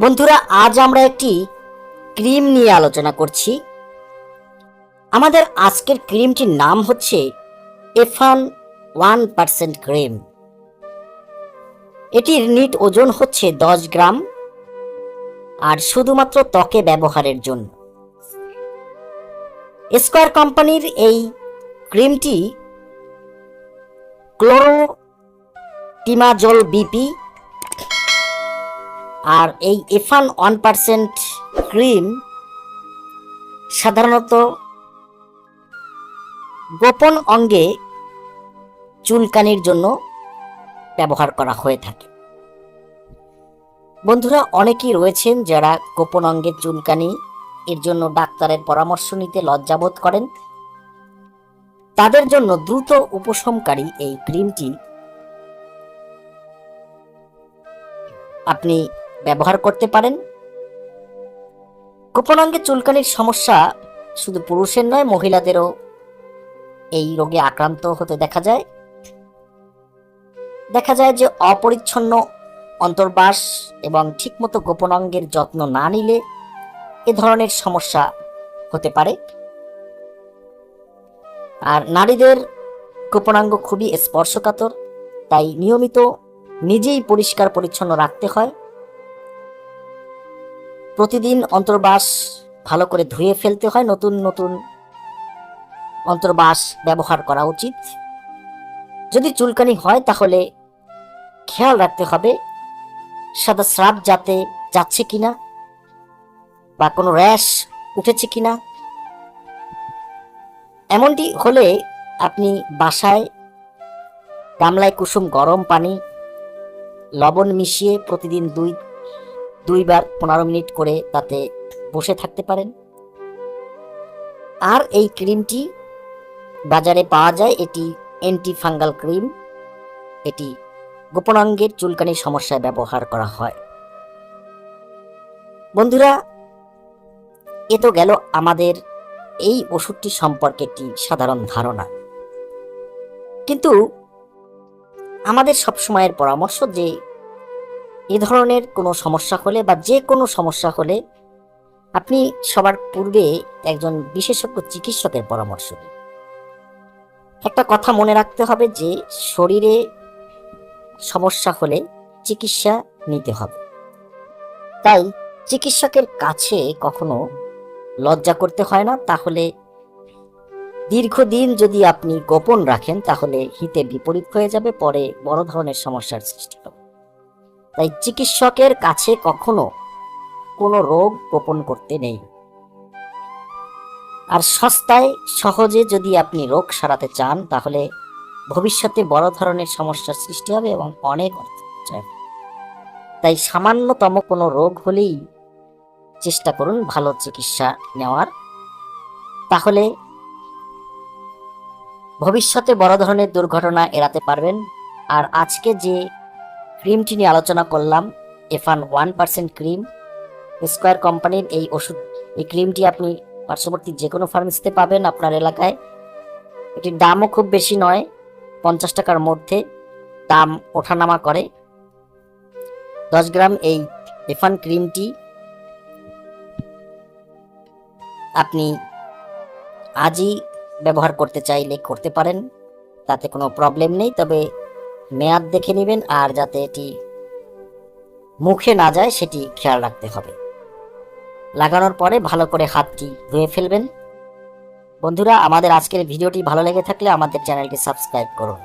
বন্ধুরা, আজ আমরা একটি ক্রিম নিয়ে আলোচনা করছি। আমাদের আজকের ক্রিমটির নাম হচ্ছে এফান ওয়ান পার্সেন্ট ক্রিম। এটির নিট ওজন হচ্ছে দশ গ্রাম আর শুধুমাত্র ত্বকে ব্যবহারের জন্য। স্কোয়ার কোম্পানির এই ক্রিমটি ক্লোরো ক্লোরোটিমাজল বিপি আর এই এফান ওয়ান পার্সেন্ট ক্রিম সাধারণত গোপন অঙ্গে চুলকানির জন্য ব্যবহার করা হয়ে থাকে। বন্ধুরা, অনেকেই রয়েছেন যারা গোপন অঙ্গের চুলকানি, এর জন্য ডাক্তারের পরামর্শ নিতে লজ্জাবোধ করেন। তাদের জন্য দ্রুত উপশমকারী এই ক্রিমটি আপনি ব্যবহার করতে পারেন। গোপনাঙ্গে চুলকানির সমস্যা শুধু পুরুষের নয়, মহিলাদেরও এই রোগে আক্রান্ত হতে দেখা যায়। দেখা যায় যে অপরিচ্ছন্ন অন্তর্বাস এবং ঠিকমতো গোপনাঙ্গের যত্ন না নিলে এ ধরনের সমস্যা হতে পারে। আর নারীদের গোপনাঙ্গ খুবই স্পর্শকাতর, তাই নিয়মিত নিজেই পরিষ্কার পরিচ্ছন্ন রাখতে হয়। প্রতিদিন অন্তর্বাস ভালো করে ধুয়ে ফেলতে হয়, নতুন নতুন অন্তর্বাস ব্যবহার করা উচিত। যদি চুলকানি হয় তাহলে খেয়াল রাখতে হবে সাদা স্রাব যাতে যাচ্ছে কিনা বা কোনো র্যাশ উঠেছে কিনা। এমনটি হলে আপনি বাসায় গামলায় কুসুম গরম পানি, লবণ মিশিয়ে প্রতিদিন দুই দুইবার পনেরো মিনিট করে তাতে বসে থাকতে পারেন। আর এই ক্রিমটি বাজারে পাওয়া যায়, এটি অ্যান্টি ফাঙ্গাল ক্রিম এটি গোপনাঙ্গের চুলকানির সমস্যায় ব্যবহার করা হয়। বন্ধুরা, এ তো গেল আমাদের এই ওষুধটি সম্পর্কে একটি সাধারণ ধারণা। কিন্তু আমাদের সবসময়ের পরামর্শ যে এ ধরনের কোনো সমস্যা হলে বা যে কোনো সমস্যা হলে আপনি সবার পূর্বে একজন বিশেষজ্ঞ চিকিৎসকের পরামর্শ নিন। একটা কথা মনে রাখতে হবে যে শরীরে সমস্যা হলে চিকিৎসা নিতে হবে। তাই চিকিৎসকের কাছে কখনো লজ্জা করতে হয় না। তাহলে দীর্ঘদিন যদি আপনি গোপন রাখেন তাহলে হিতে বিপরীত হয়ে যাবে, পরে বড় ধরনের সমস্যার সৃষ্টি হবে। তাই চিকিৎসকের কাছে কখনো কোনো রোগ গোপন করতে নেই। আর সস্তায় সহজে যদি আপনি রোগ সারাতে চান, তাহলে ভবিষ্যতে বড় ধরনের সমস্যার সৃষ্টি হবে এবং অনেক অর্থ তাই সামান্যতম কোনো রোগ হলেই চেষ্টা করুন ভালো চিকিৎসা নেওয়ার। তাহলে ভবিষ্যতে বড় ধরনের দুর্ঘটনা এড়াতে পারবেন। আর আজকে যে ক্রিমটি নিয়ে আলোচনা করলাম, এফান ওয়ান পার্সেন্ট ক্রিম। স্কোয়ার কোম্পানির এই ওষুধ, এই ক্রিমটি আপনি পার্শ্ববর্তী যে কোনো ফার্মেসিতে পাবেন আপনার এলাকায়। এটির দামও খুব বেশি নয়, পঞ্চাশ টাকার মধ্যে দাম ওঠানামা করে। দশ গ্রাম এই এফান ক্রিমটি আপনি আজই ব্যবহার করতে চাইলে করতে পারেন, তাতে কোনো প্রবলেম নেই। তবে মেয়াদ দেখে নেবেন আর যাতে এটি মুখে না যায়, সেটি খেয়াল রাখতে হবে। লাগানোর পরে ভালো করে হাতটি ধুয়ে ফেলবেন। বন্ধুরা, আমাদের আজকের ভিডিওটি ভালো লেগে থাকলে আমাদের চ্যানেলটি সাবস্ক্রাইব করুন।